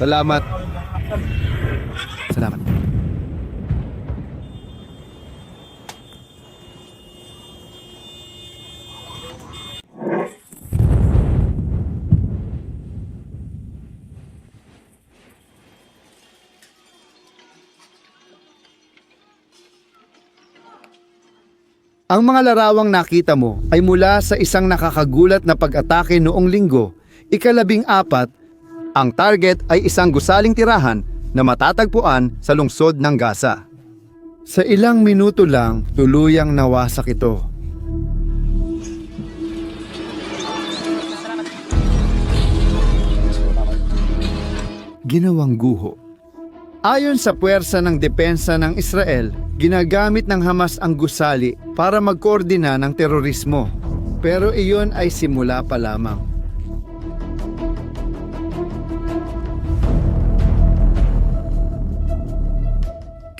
Salamat. Salamat. Ang mga larawang nakita mo ay mula sa isang nakakagulat na pag-atake noong linggo, ikalabing apat, ang target ay isang gusaling tirahan na matatagpuan sa lungsod ng Gaza. Sa ilang minuto lang, tuluyang nawasak ito. Ginawang guho. Ayon sa puwersa ng depensa ng Israel, ginagamit ng Hamas ang gusali para magkoordina ng terorismo. Pero iyon ay simula pa lamang.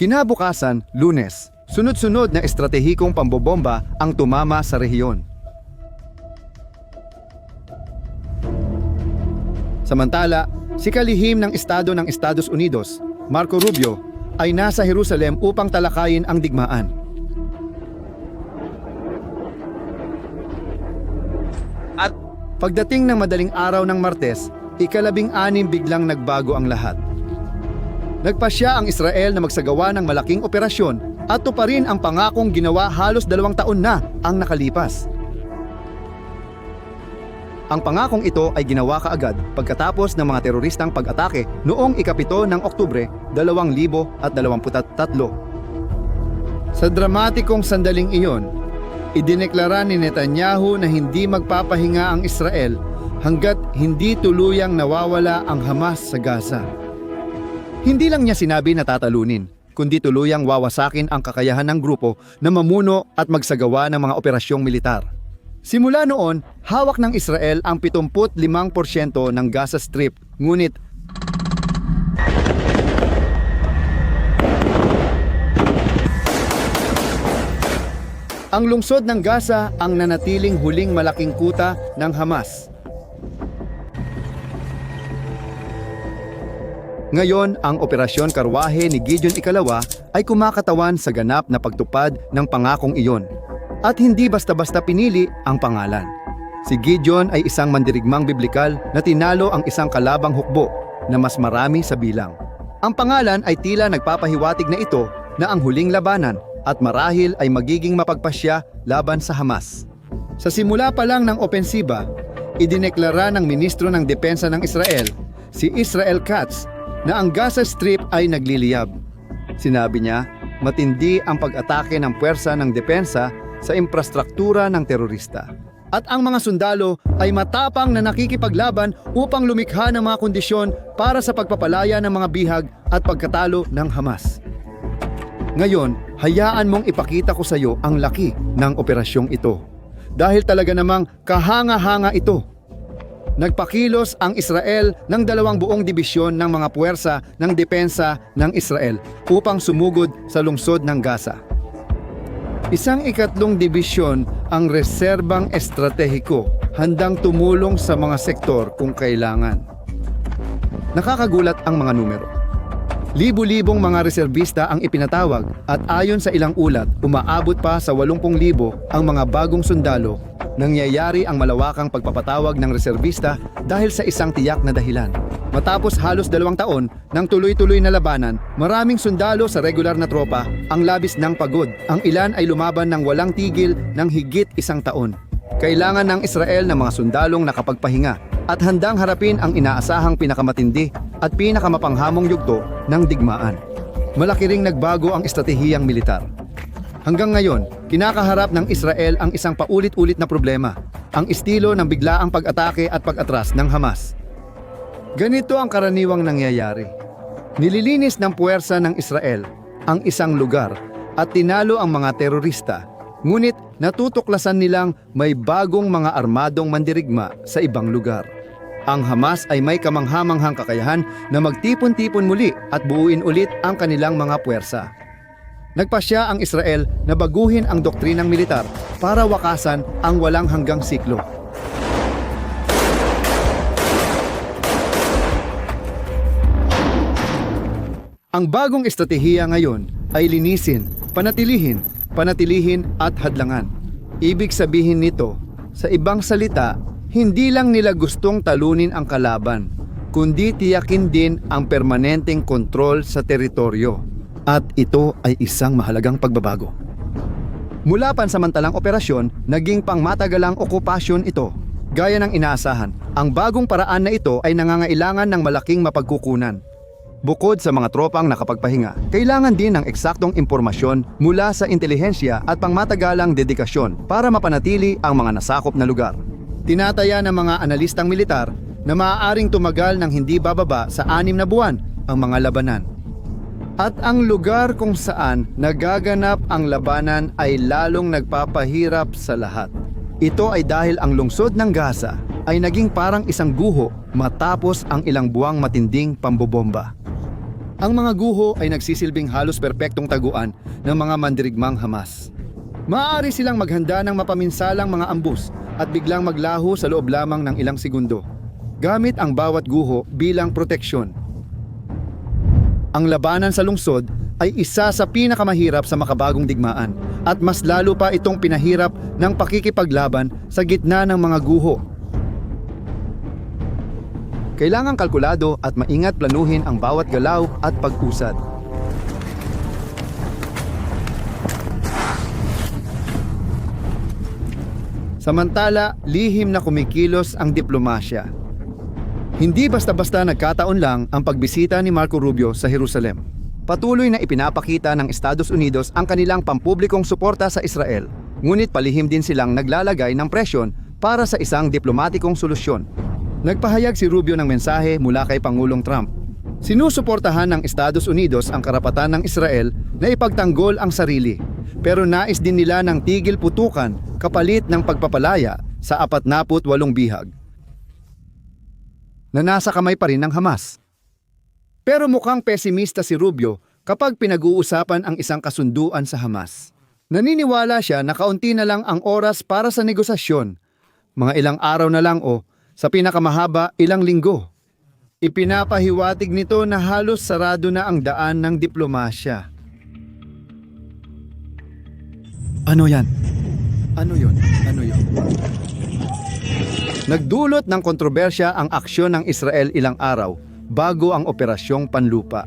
Kinabukasan, lunes, sunod-sunod na estratehikong pambobomba ang tumama sa rehiyon. Samantala, si kalihim ng Estado ng Estados Unidos, Marco Rubio, ay nasa Jerusalem upang talakayin ang digmaan. At pagdating ng madaling araw ng Martes, ikalabing anim biglang nagbago ang lahat. Nagpasya ang Israel na magsagawa ng malaking operasyon at tuparin ang pangakong ginawa halos dalawang taon na ang nakalipas. Ang pangakong ito ay ginawa kaagad pagkatapos ng mga teroristang pag-atake noong ikapito ng Oktubre 2023. Sa dramatikong sandaling iyon, idineklara ni Netanyahu na hindi magpapahinga ang Israel hanggat hindi tuluyang nawawala ang Hamas sa Gaza. Hindi lang niya sinabi na tatalunin, kundi tuluyang wawasakin ang kakayahan ng grupo na mamuno at magsagawa ng mga operasyong militar. Simula noon, hawak ng Israel ang 75% ng Gaza Strip, ngunit ang lungsod ng Gaza ang nanatiling huling malaking kuta ng Hamas. Ngayon, ang Operasyon Karwahe ni Gideon Ikalawa ay kumakatawan sa ganap na pagtupad ng pangakong iyon. At hindi basta-basta pinili ang pangalan. Si Gideon ay isang mandirigmang biblikal na tinalo ang isang kalabang hukbo na mas marami sa bilang. Ang pangalan ay tila nagpapahiwatig na ito na ang huling labanan at marahil ay magiging mapagpasya laban sa Hamas. Sa simula pa lang ng opensiba, idineklara ng Ministro ng Depensa ng Israel, si Israel Katz, na ang Gaza Strip ay nagliliyab. Sinabi niya, matindi ang pag-atake ng puwersa ng depensa sa infrastruktura ng terorista. At ang mga sundalo ay matapang na nakikipaglaban upang lumikha ng mga kondisyon para sa pagpapalaya ng mga bihag at pagkatalo ng Hamas. Ngayon, hayaan mong ipakita ko sa iyo ang laki ng operasyong ito. Dahil talaga namang kahanga-hanga ito. Nagpakilos ang Israel ng dalawang buong dibisyon ng mga puwersa ng depensa ng Israel upang sumugod sa lungsod ng Gaza. Isang ikatlong dibisyon ang reserbang estratehiko, handang tumulong sa mga sektor kung kailangan. Nakakagulat ang mga numero. Libo-libong mga reserbista ang ipinatawag at ayon sa ilang ulat, umaabot pa sa 80,000 ang mga bagong sundalo. Nangyayari ang malawakang pagpapatawag ng reserbista dahil sa isang tiyak na dahilan. Matapos halos dalawang taon ng tuloy-tuloy na labanan, maraming sundalo sa regular na tropa ang labis ng pagod. Ang ilan ay lumaban ng walang tigil ng higit isang taon. Kailangan ng Israel ng mga sundalong nakapagpahinga at handang harapin ang inaasahang pinakamatindi at pinakamapanghamong yugto ng digmaan. Malaki ring nagbago ang estratehiyang militar. Hanggang ngayon, kinakaharap ng Israel ang isang paulit-ulit na problema, ang estilo ng biglaang pag-atake at pag-atras ng Hamas. Ganito ang karaniwang nangyayari. Nililinis ng puwersa ng Israel ang isang lugar at tinalo ang mga terorista, ngunit natutuklasan nilang may bagong mga armadong mandirigma sa ibang lugar. Ang Hamas ay may kamanghamanghang kakayahan na magtipon-tipon muli at buuin ulit ang kanilang mga puwersa. Nagpasya ang Israel na baguhin ang doktrinang militar para wakasan ang walang hanggang siklo. Ang bagong estratehiya ngayon ay linisin, panatilihin, panatilihin at hadlangan. Ibig sabihin nito, sa ibang salita, hindi lang nila gustong talunin ang kalaban, kundi tiyakin din ang permanenteng kontrol sa teritoryo. At ito ay isang mahalagang pagbabago. Mula pansamantalang operasyon, naging pangmatagalang okupasyon ito. Gaya ng inaasahan, ang bagong paraan na ito ay nangangailangan ng malaking mapagkukunan. Bukod sa mga tropang nakapagpahinga, kailangan din ng eksaktong impormasyon mula sa intelihensya at pangmatagalang dedikasyon para mapanatili ang mga nasakop na lugar. Tinataya ng mga analistang militar na maaaring tumagal ng hindi bababa sa anim na buwan ang mga labanan. At ang lugar kung saan nagaganap ang labanan ay lalong nagpapahirap sa lahat. Ito ay dahil ang lungsod ng Gaza ay naging parang isang guho matapos ang ilang buwang matinding pambobomba. Ang mga guho ay nagsisilbing halos perpektong taguan ng mga mandirigmang Hamas. Maaari silang maghanda ng mapaminsalang mga ambus at biglang maglaho sa loob lamang ng ilang segundo, gamit ang bawat guho bilang proteksyon. Ang labanan sa lungsod ay isa sa pinakamahirap sa makabagong digmaan at mas lalo pa itong pinahirap ng pakikipaglaban sa gitna ng mga guho kailangang kalkulado at maingat planuhin ang bawat galaw at pag-usad. Samantala, lihim na kumikilos ang diplomasya. Hindi basta-basta nagkataon lang ang pagbisita ni Marco Rubio sa Jerusalem. Patuloy na ipinapakita ng Estados Unidos ang kanilang pampublikong suporta sa Israel. Ngunit palihim din silang naglalagay ng presyon para sa isang diplomatikong solusyon Nagpahayag si Rubio ng mensahe mula kay Pangulong Trump. Sinusuportahan ng Estados Unidos ang karapatan ng Israel na ipagtanggol ang sarili, pero nais din nila ng tigil putukan kapalit ng pagpapalaya sa 48 bihag na nasa kamay pa rin ng Hamas. Pero mukhang pesimista si Rubio kapag pinag-uusapan ang isang kasunduan sa Hamas. Naniniwala siya na kaunti na lang ang oras para sa negosasyon. Mga ilang araw na lang o sa pinakamahaba ilang linggo. Ipinapahiwatig nito na halos sarado na ang daan ng diplomasya. Ano yan? Ano yon? Ano yon? Nagdulot ng kontrobersya ang aksyon ng Israel ilang araw bago ang operasyong panlupa.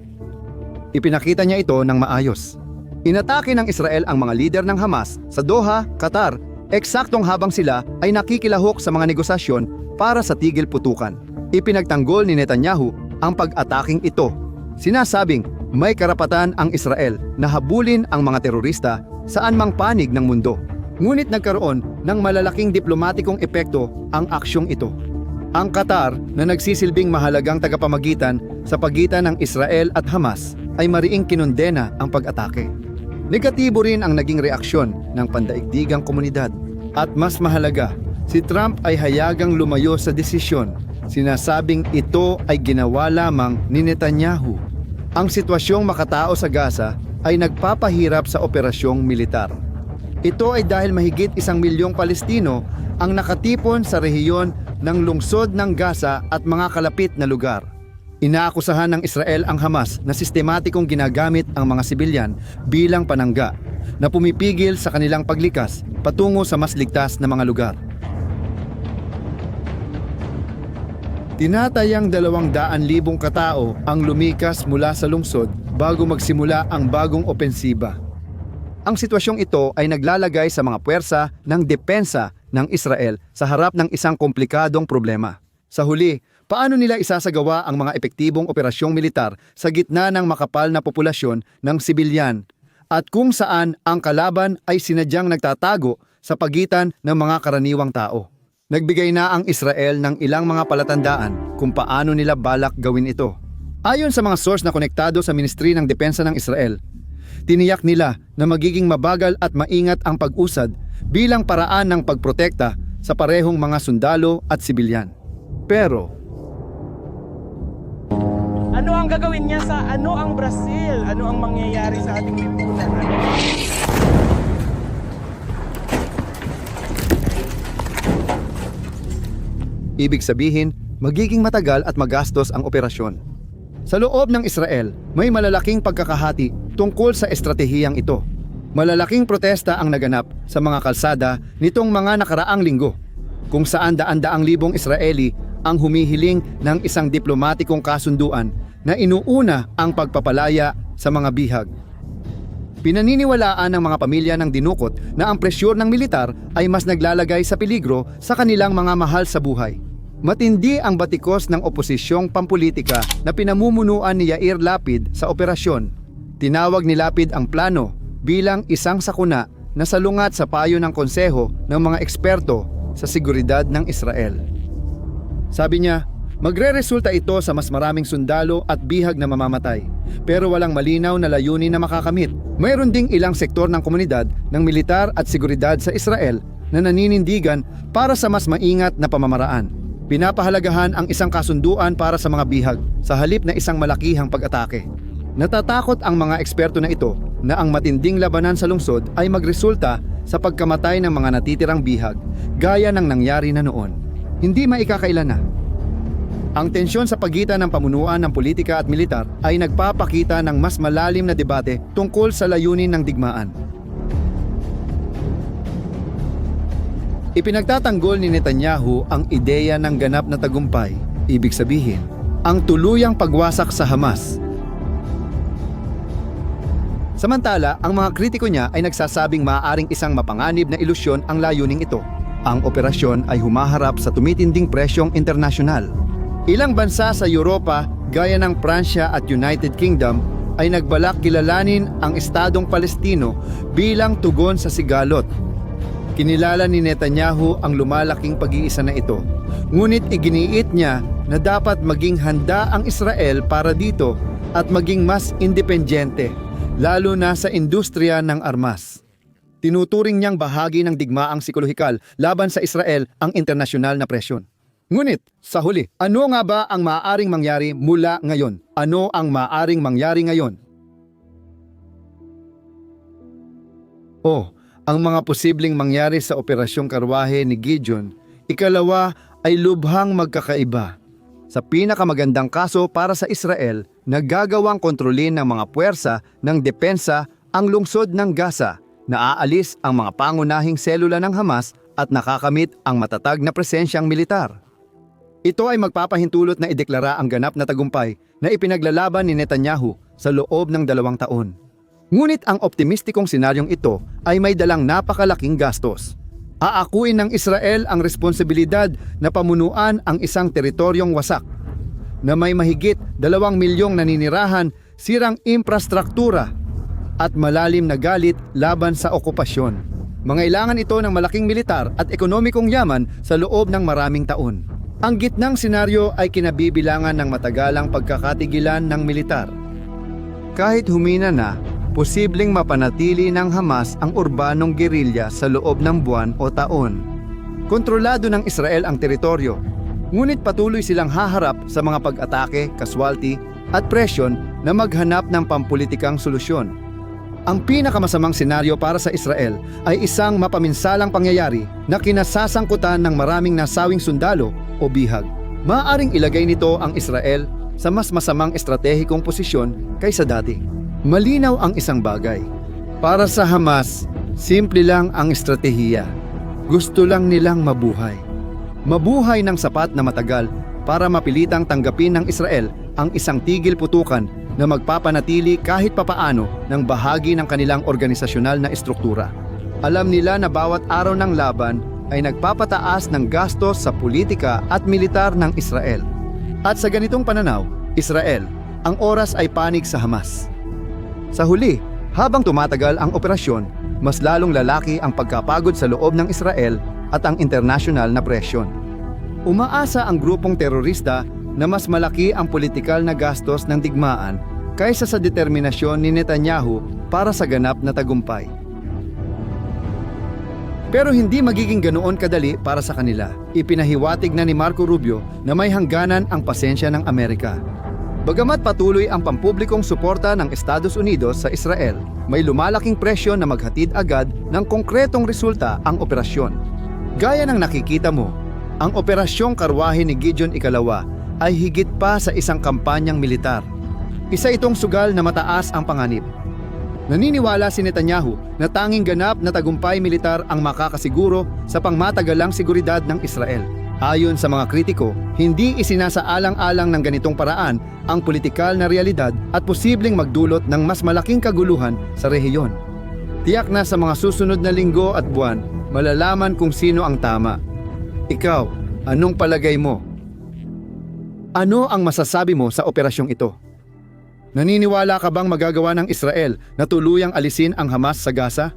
Ipinakita niya ito ng maayos. Inatake ng Israel ang mga lider ng Hamas sa Doha, Qatar, eksaktong habang sila ay nakikilahok sa mga negosasyon para sa tigil putukan. Ipinagtanggol ni Netanyahu ang pag-ataking ito. Sinasabing may karapatan ang Israel na habulin ang mga terorista saan mang panig ng mundo. Ngunit nagkaroon ng malalaking diplomatikong epekto ang aksyong ito. Ang Qatar na nagsisilbing mahalagang tagapamagitan sa pagitan ng Israel at Hamas ay mariing kinondena ang pag-atake. Negatibo rin ang naging reaksyon ng pandaigdigang komunidad. At mas mahalaga, Si Trump ay hayagang lumayo sa desisyon. Sinasabing ito ay ginawa lamang ni Netanyahu. Ang sitwasyong makatao sa Gaza ay nagpapahirap sa operasyong militar. Ito ay dahil mahigit isang milyong Palestino ang nakatipon sa rehiyon ng lungsod ng Gaza at mga kalapit na lugar. Inaakusahan ng Israel ang Hamas na sistematikong ginagamit ang mga sibilyan bilang panangga na pumipigil sa kanilang paglikas patungo sa mas ligtas na mga lugar. Tinatayang dalawang daan libong katao ang lumikas mula sa lungsod bago magsimula ang bagong opensiba. Ang sitwasyong ito ay naglalagay sa mga puwersa ng depensa ng Israel sa harap ng isang komplikadong problema. Sa huli, paano nila isasagawa ang mga epektibong operasyong militar sa gitna ng makapal na populasyon ng sibilyan at kung saan ang kalaban ay sinadyang nagtatago sa pagitan ng mga karaniwang tao. Nagbigay na ang Israel ng ilang mga palatandaan kung paano nila balak gawin ito. Ayon sa mga source na konektado sa Ministry ng Depensa ng Israel, tiniyak nila na magiging mabagal at maingat ang pag-usad bilang paraan ng pagprotekta sa parehong mga sundalo at sibilyan. Pero Ano ang gagawin niya sa ano ang Brazil? Ano ang mangyayari sa ating lipunan? Ano? ibig sabihin, magiging matagal at magastos ang operasyon. Sa loob ng Israel, may malalaking pagkakahati tungkol sa estratehiyang ito. Malalaking protesta ang naganap sa mga kalsada nitong mga nakaraang linggo, kung saan daan-daang libong Israeli ang humihiling ng isang diplomatikong kasunduan na inuuna ang pagpapalaya sa mga bihag. Pinaniniwalaan ng mga pamilya ng dinukot na ang presyon ng militar ay mas naglalagay sa peligro sa kanilang mga mahal sa buhay. Matindi ang batikos ng oposisyong pampolitika na pinamumunuan ni Yair Lapid sa operasyon. Tinawag ni Lapid ang plano bilang isang sakuna na salungat sa payo ng konseho ng mga eksperto sa seguridad ng Israel. Sabi niya, magre-resulta ito sa mas maraming sundalo at bihag na mamamatay. Pero walang malinaw na layunin na makakamit. Mayroon ding ilang sektor ng komunidad ng militar at seguridad sa Israel na naninindigan para sa mas maingat na pamamaraan. Pinapahalagahan ang isang kasunduan para sa mga bihag sa halip na isang malakihang pag-atake. Natatakot ang mga eksperto na ito na ang matinding labanan sa lungsod ay magresulta sa pagkamatay ng mga natitirang bihag gaya ng nangyari na noon. Hindi maikakailan na. Ang tensyon sa pagitan ng pamunuan ng politika at militar ay nagpapakita ng mas malalim na debate tungkol sa layunin ng digmaan. Ipinagtatanggol ni Netanyahu ang ideya ng ganap na tagumpay, ibig sabihin, ang tuluyang pagwasak sa Hamas. Samantala, ang mga kritiko niya ay nagsasabing maaaring isang mapanganib na ilusyon ang layuning ito. Ang operasyon ay humaharap sa tumitinding presyong internasyonal. Ilang bansa sa Europa, gaya ng Pransya at United Kingdom, ay nagbalak kilalanin ang Estadong Palestino bilang tugon sa sigalot Kinilala ni Netanyahu ang lumalaking pag-iisa na ito. Ngunit iginiit niya na dapat maging handa ang Israel para dito at maging mas independyente, lalo na sa industriya ng armas. Tinuturing niyang bahagi ng digmaang psikolohikal laban sa Israel ang internasyonal na presyon. Ngunit, sa huli, ano nga ba ang maaaring mangyari mula ngayon? Ano ang maaaring mangyari ngayon? Oh, ang mga posibleng mangyari sa operasyong karwahe ni Gideon, ikalawa ay lubhang magkakaiba. Sa pinakamagandang kaso para sa Israel, naggagawang kontrolin ng mga puwersa ng depensa ang lungsod ng Gaza, naaalis ang mga pangunahing selula ng Hamas at nakakamit ang matatag na presensyang militar. Ito ay magpapahintulot na ideklara ang ganap na tagumpay na ipinaglalaban ni Netanyahu sa loob ng dalawang taon. Ngunit ang optimistikong senaryong ito ay may dalang napakalaking gastos. Aakuin ng Israel ang responsibilidad na pamunuan ang isang teritoryong wasak na may mahigit dalawang milyong naninirahan, sirang infrastruktura at malalim na galit laban sa okupasyon. Mangailangan ito ng malaking militar at ekonomikong yaman sa loob ng maraming taon. Ang gitnang senaryo ay kinabibilangan ng matagalang pagkakatigilan ng militar. Kahit humina na, posibleng mapanatili ng Hamas ang urbanong gerilya sa loob ng buwan o taon. Kontrolado ng Israel ang teritoryo, ngunit patuloy silang haharap sa mga pag-atake, kaswalty at presyon na maghanap ng pampulitikang solusyon. Ang pinakamasamang senaryo para sa Israel ay isang mapaminsalang pangyayari na kinasasangkutan ng maraming nasawing sundalo o bihag. Maaring ilagay nito ang Israel sa mas masamang estratehikong posisyon kaysa dati. Malinaw ang isang bagay. Para sa Hamas, simple lang ang estratehiya. Gusto lang nilang mabuhay. Mabuhay ng sapat na matagal para mapilitang tanggapin ng Israel ang isang tigil putukan na magpapanatili kahit papaano ng bahagi ng kanilang organisasyonal na estruktura. Alam nila na bawat araw ng laban ay nagpapataas ng gastos sa politika at militar ng Israel. At sa ganitong pananaw, Israel, ang oras ay panig sa Hamas. Sa huli, habang tumatagal ang operasyon, mas lalong lalaki ang pagkapagod sa loob ng Israel at ang internasyonal na presyon. Umaasa ang grupong terorista na mas malaki ang politikal na gastos ng digmaan kaysa sa determinasyon ni Netanyahu para sa ganap na tagumpay. Pero hindi magiging ganoon kadali para sa kanila. Ipinahiwatig na ni Marco Rubio na may hangganan ang pasensya ng Amerika. Bagamat patuloy ang pampublikong suporta ng Estados Unidos sa Israel, may lumalaking presyon na maghatid agad ng konkretong resulta ang operasyon. Gaya ng nakikita mo, ang operasyong karwahe ni Gideon Ikalawa ay higit pa sa isang kampanyang militar. Isa itong sugal na mataas ang panganib. Naniniwala si Netanyahu na tanging ganap na tagumpay militar ang makakasiguro sa pangmatagalang seguridad ng Israel. Ayon sa mga kritiko, hindi isinasaalang-alang ng ganitong paraan ang politikal na realidad at posibleng magdulot ng mas malaking kaguluhan sa rehiyon. Tiyak na sa mga susunod na linggo at buwan, malalaman kung sino ang tama. Ikaw, anong palagay mo? Ano ang masasabi mo sa operasyong ito? Naniniwala ka bang magagawa ng Israel na tuluyang alisin ang Hamas sa Gaza?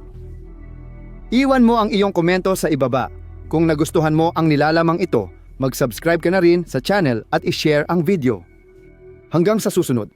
Iwan mo ang iyong komento sa ibaba. Kung nagustuhan mo ang nilalamang ito, mag-subscribe ka na rin sa channel at i-share ang video. Hanggang sa susunod.